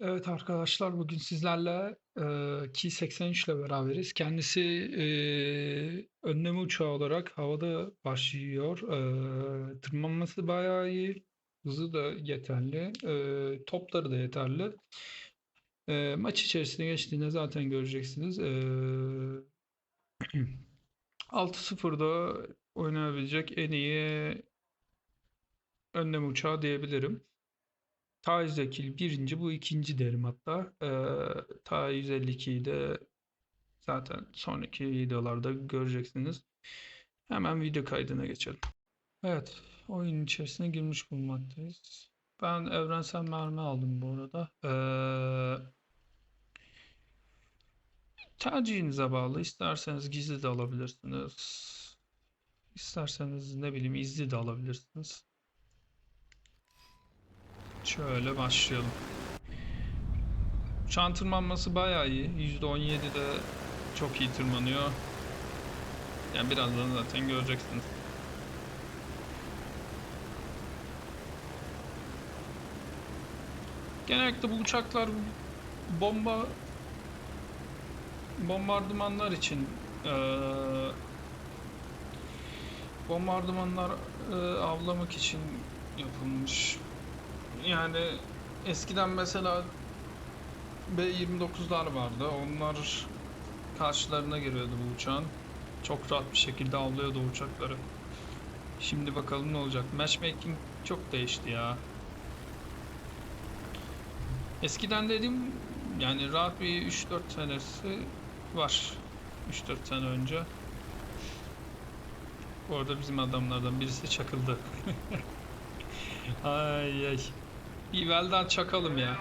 Evet arkadaşlar bugün sizlerle eee, Ki 83 ile beraberiz. Kendisi eee önleme uçağı olarak havada başlıyor. Eee, tırmanması bayağı iyi. Hızı da yeterli. Eee, topları da yeterli. Eee, maç içerisine geçtiğinde zaten göreceksiniz. Eee 6-0'da oynayabilecek en iyi önleme uçağı diyebilirim. Ta 102 birinci bu ikinci derim hatta. Ee, ta 152'yi de zaten sonraki videolarda göreceksiniz. Hemen video kaydına geçelim. Evet, oyun içerisine girmiş bulunmaktayız. Ben evrensel mermi aldım bu arada. Ee, tercihinize bağlı. İsterseniz gizli de alabilirsiniz. İsterseniz ne bileyim izli de alabilirsiniz. Şöyle başlayalım. Uçağın tırmanması bayağı iyi. %17'de çok iyi tırmanıyor. Yani birazdan zaten göreceksiniz. Genellikle bu uçaklar bomba bombardımanlar için eee bombardımanlar eee, avlamak için yapılmış. Yani eskiden mesela B-29'lar vardı. Onlar karşılarına giriyordu bu uçağın. Çok rahat bir şekilde avlıyordu uçakları. Şimdi bakalım ne olacak. Matchmaking çok değişti ya. Eskiden dedim yani rahat bir 3-4 senesi var. 3-4 sene önce. Bu arada bizim adamlardan birisi çakıldı. ay ay. Bir Veldan çakalım ya.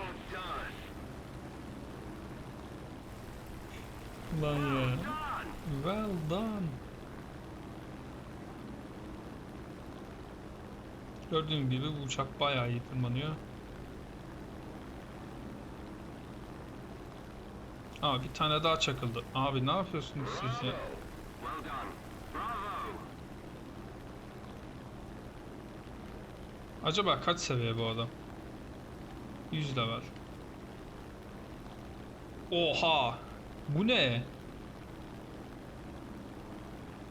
Ulan ya. Well done. Gördüğün gibi bu uçak bayağı iyi tırmanıyor. Aa bir tane daha çakıldı. Abi ne yapıyorsunuz siz ya? Acaba kaç seviye bu adam? 100 level. Oha! Bu ne?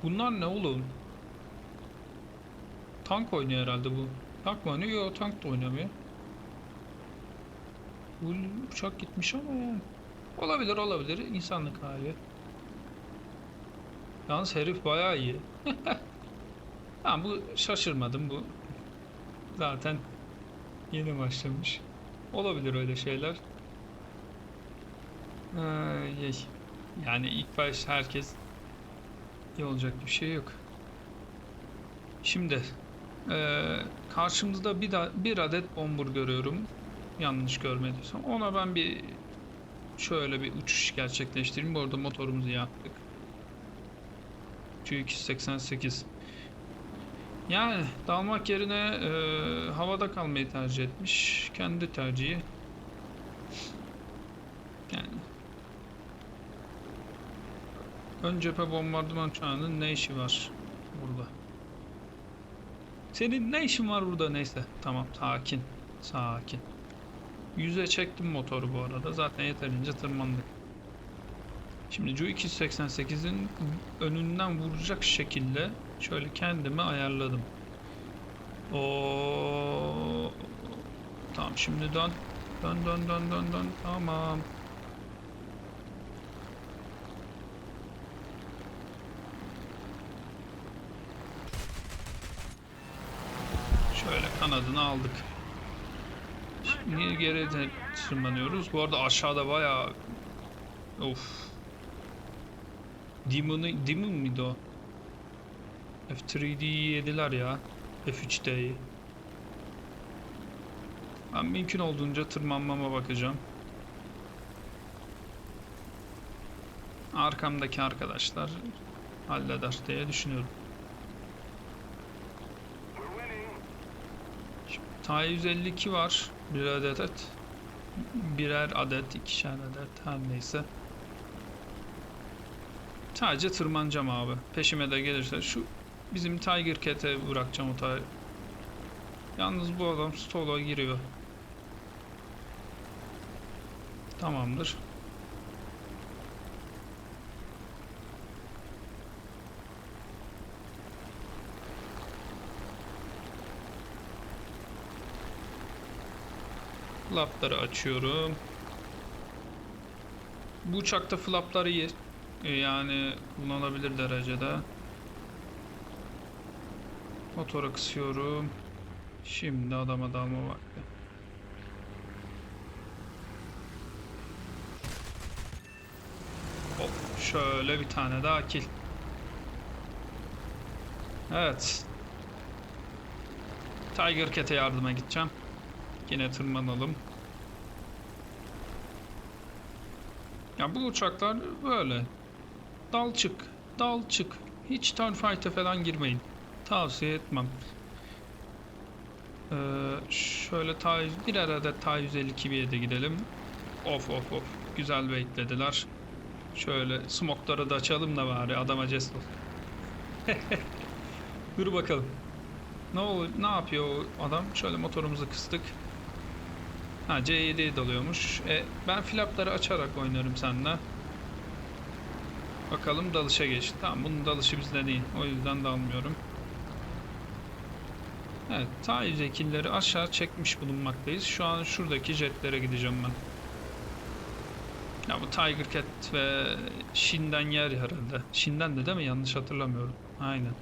Bunlar ne oğlum? Tank oynuyor herhalde bu. Tank mı oynuyor? Yok tank da oynamıyor. Bu uçak gitmiş ama yani. Olabilir olabilir. İnsanlık hali. Yalnız herif bayağı iyi. Tamam bu şaşırmadım bu. Zaten yeni başlamış. Olabilir öyle şeyler. Ay. Yani ilk baş herkes iyi olacak bir şey yok. Şimdi eee karşımızda bir, da, bir adet bombur görüyorum. Yanlış görmediysem. Ona ben bir şöyle bir uçuş gerçekleştireyim. Bu arada motorumuzu yaktık. Q288 yani dalmak yerine e, havada kalmayı tercih etmiş. Kendi tercihi. Yani. Ön cephe bombardıman uçağının ne işi var burada? Senin ne işin var burada neyse. Tamam sakin. Sakin. Yüze çektim motoru bu arada. Zaten yeterince tırmandık. Şimdi Ju-288'in önünden vuracak şekilde şöyle kendimi ayarladım. O Tamam şimdi dön. Dön dön dön dön dön. Tamam. Şöyle kanadını aldık. Şimdi geri tırmanıyoruz. Bu arada aşağıda bayağı Of. Demon'ı Demon mıydı o? F3D'yi yediler ya. F3D'yi. Ben mümkün olduğunca tırmanmama bakacağım. Arkamdaki arkadaşlar halleder diye düşünüyorum. Ta 152 var. Bir adet. Birer adet, ikişer adet her neyse. Sadece tırmanacağım abi. Peşime de gelirse şu bizim Tiger Cat'e bırakacağım o ta. Yalnız bu adam stola giriyor. Tamamdır. Flapları açıyorum. Bu uçakta flaplar iyi. Ee, Yani kullanılabilir derecede. Motoru kısıyorum. Şimdi adama dalma vakti. Hop, şöyle bir tane daha kill. Evet. Tiger Cat'e yardıma gideceğim. Yine tırmanalım. Ya bu uçaklar böyle. Dal çık, dal çık. Hiç Starfight'e falan girmeyin. Tavsiye etmem. Ee, şöyle ta bir adet ta 152 bir de gidelim. Of of of. Güzel beklediler. Şöyle smokları da açalım da bari adama jest ol. Dur bakalım. Ne oluyor? Ne yapıyor o adam? Şöyle motorumuzu kıstık. Ha C7'ye dalıyormuş. E, ben flapları açarak oynarım seninle. Bakalım dalışa geçti. Tamam bunun dalışı bizde değil. O yüzden dalmıyorum. Evet, ta yüzekilleri aşağı çekmiş bulunmaktayız. Şu an şuradaki jetlere gideceğim ben. Ya bu Tiger Cat ve Shin'den yer herhalde. Shin'den de değil mi? Yanlış hatırlamıyorum. Aynen.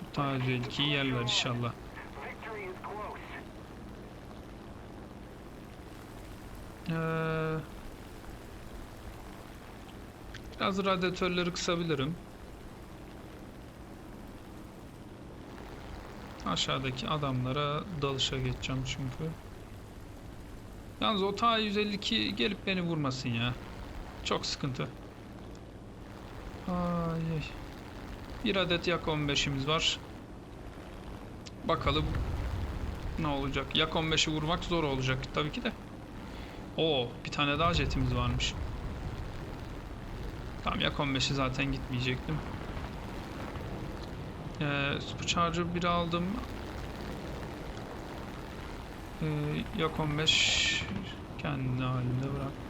Bu ta yüzeyliği yerler inşallah. Ee, biraz radyatörleri kısabilirim. Aşağıdaki adamlara dalışa geçeceğim çünkü. Yalnız o ta 152 gelip beni vurmasın ya. Çok sıkıntı. Ay. Bir adet yak 15'imiz var. Bakalım ne olacak. Yak 15'i vurmak zor olacak tabii ki de. Oo, bir tane daha jetimiz varmış. Tamam yak 15'i zaten gitmeyecektim. Ee, Supercharger 1'i aldım. Ee, yak 15 kendi halinde bırak.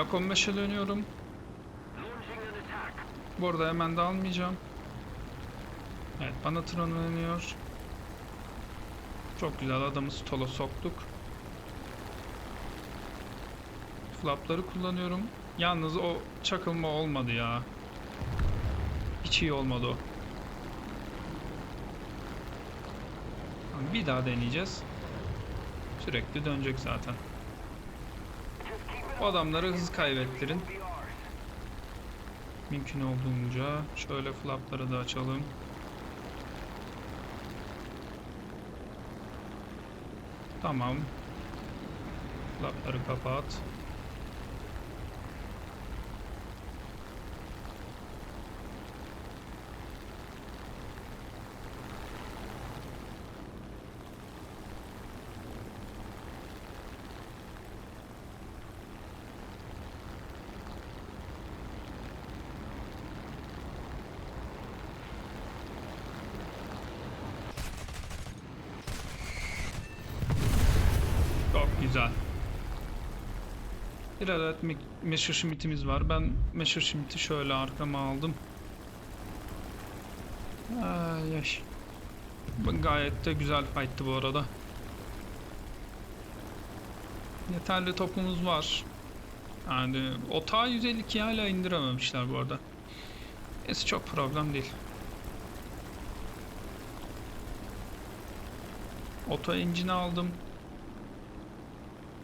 Yak 15'e dönüyorum. Bu arada hemen de almayacağım. Evet bana tronlanıyor. Çok güzel adamı stola soktuk. Flapları kullanıyorum. Yalnız o çakılma olmadı ya. Hiç iyi olmadı o. Bir daha deneyeceğiz. Sürekli dönecek zaten. Bu adamları hız kaybettirin. Mümkün olduğunca şöyle flapları da açalım. Tamam. Flapları kapat. Çok güzel. Bir adet Me- Messerschmitt'imiz var. Ben Messerschmitt'i şöyle arkama aldım. Ay. Bu Gayet de güzel fight'tı bu arada. Yeterli topumuz var. Yani o ta 152 hala indirememişler bu arada. Neyse çok problem değil. Oto engine aldım.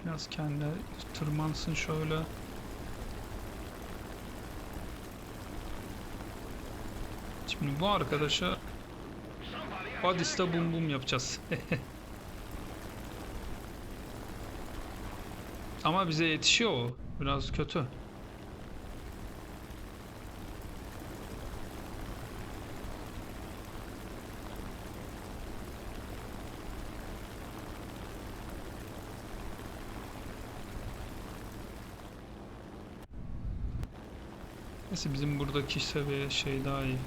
Biraz kendi tırmansın şöyle. Şimdi bu arkadaşa Hadis'te bum bum yapacağız. Ama bize yetişiyor o. Biraz kötü. Neyse bizim buradaki seviye şey daha iyi.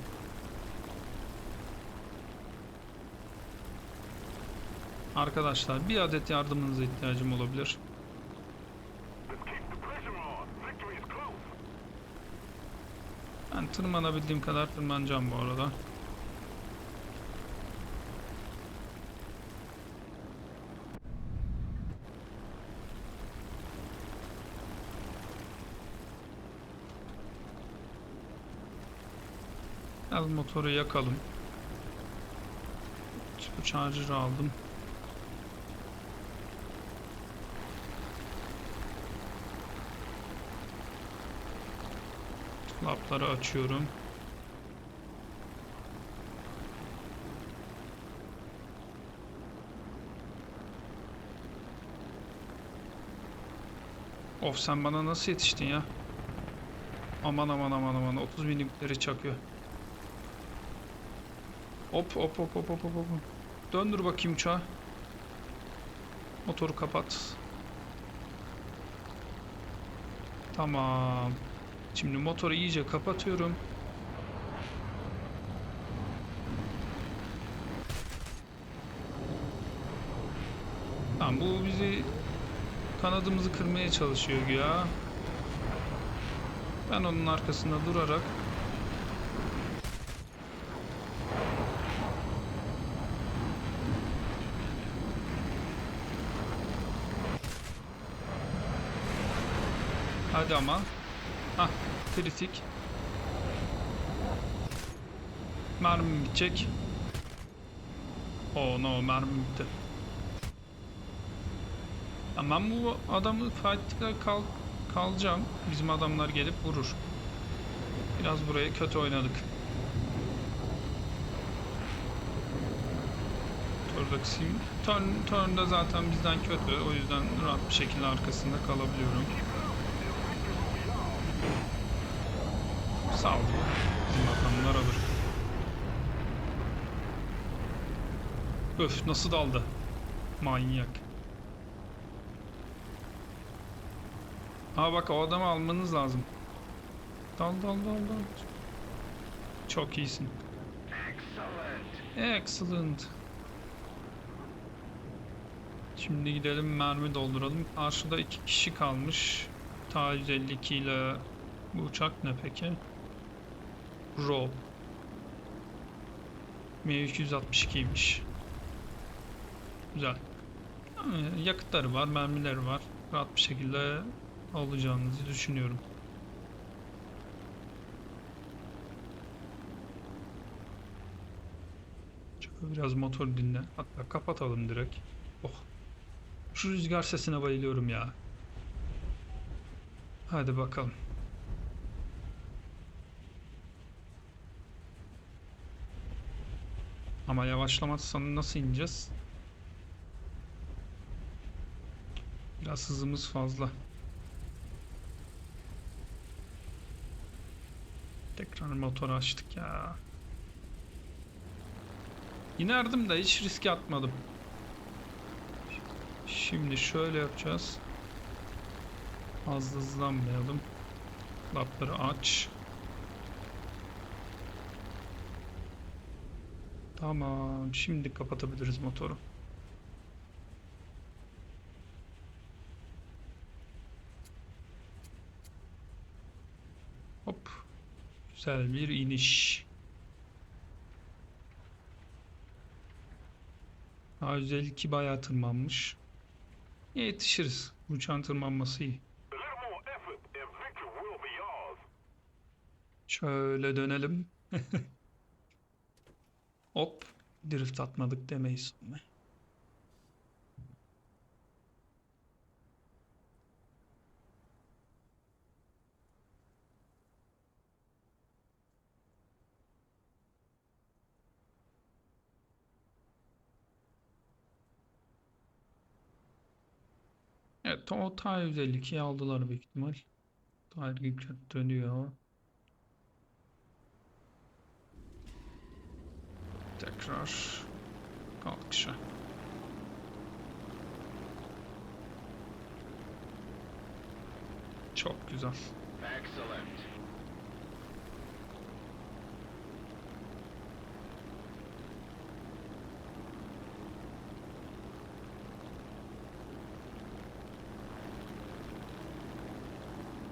Arkadaşlar bir adet yardımınıza ihtiyacım olabilir. Ben tırmanabildiğim kadar tırmanacağım bu arada. Biraz motoru yakalım. Supercharger aldım. Lapları açıyorum. Of sen bana nasıl yetiştin ya? Aman aman aman aman 30 milimleri çakıyor. Hop hop hop hop hop hop. Döndür bakayım uçağı. Motoru kapat. Tamam. Şimdi motoru iyice kapatıyorum. Tamam bu bizi kanadımızı kırmaya çalışıyor ya. Ben onun arkasında durarak Hadi ama. Hah, kritik. Mermim bitecek. Oh no, mermim bitti. Ya ben bu adamı fight'ta kal kalacağım. Bizim adamlar gelip vurur. Biraz buraya kötü oynadık. Turdaki sim. Turn, turn'da zaten bizden kötü. O yüzden rahat bir şekilde arkasında kalabiliyorum. Sağ ol. Bizim adamlar alır. Öf nasıl daldı? Manyak. Ha bak o adamı almanız lazım. Dal dal dal dal. Çok iyisin. Excellent. Excellent. Şimdi gidelim mermi dolduralım. Karşıda iki kişi kalmış. Ta 152 ile bu uçak ne peki? Rob. M262'ymiş. Güzel. Yani yakıtları var, mermileri var. Rahat bir şekilde alacağınızı düşünüyorum. Biraz motor dinle. Hatta kapatalım direkt. Oh. Şu rüzgar sesine bayılıyorum ya. Hadi bakalım. Ama yavaşlamazsan nasıl ineceğiz? Biraz hızımız fazla. Tekrar motoru açtık ya. İnerdim de hiç riske atmadım. Şimdi şöyle yapacağız. Fazla hızlanmayalım. Lapları aç. Tamam. Şimdi kapatabiliriz motoru. Hop. Güzel bir iniş. A152 bayağı tırmanmış. Yetişiriz. Uçağın tırmanması iyi. A little Hop. Drift atmadık demeyiz. Evet o ta 152'yi aldılar büyük ihtimal. Tahir Gökçen dönüyor. Tekrar kalkışa. Çok güzel. Excellent.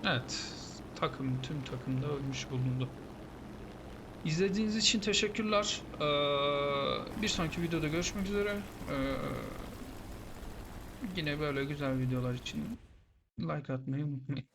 Evet. Takım, tüm takım da ölmüş bulundu. İzlediğiniz için teşekkürler. Ee, bir sonraki videoda görüşmek üzere. Ee, yine böyle güzel videolar için like atmayı unutmayın.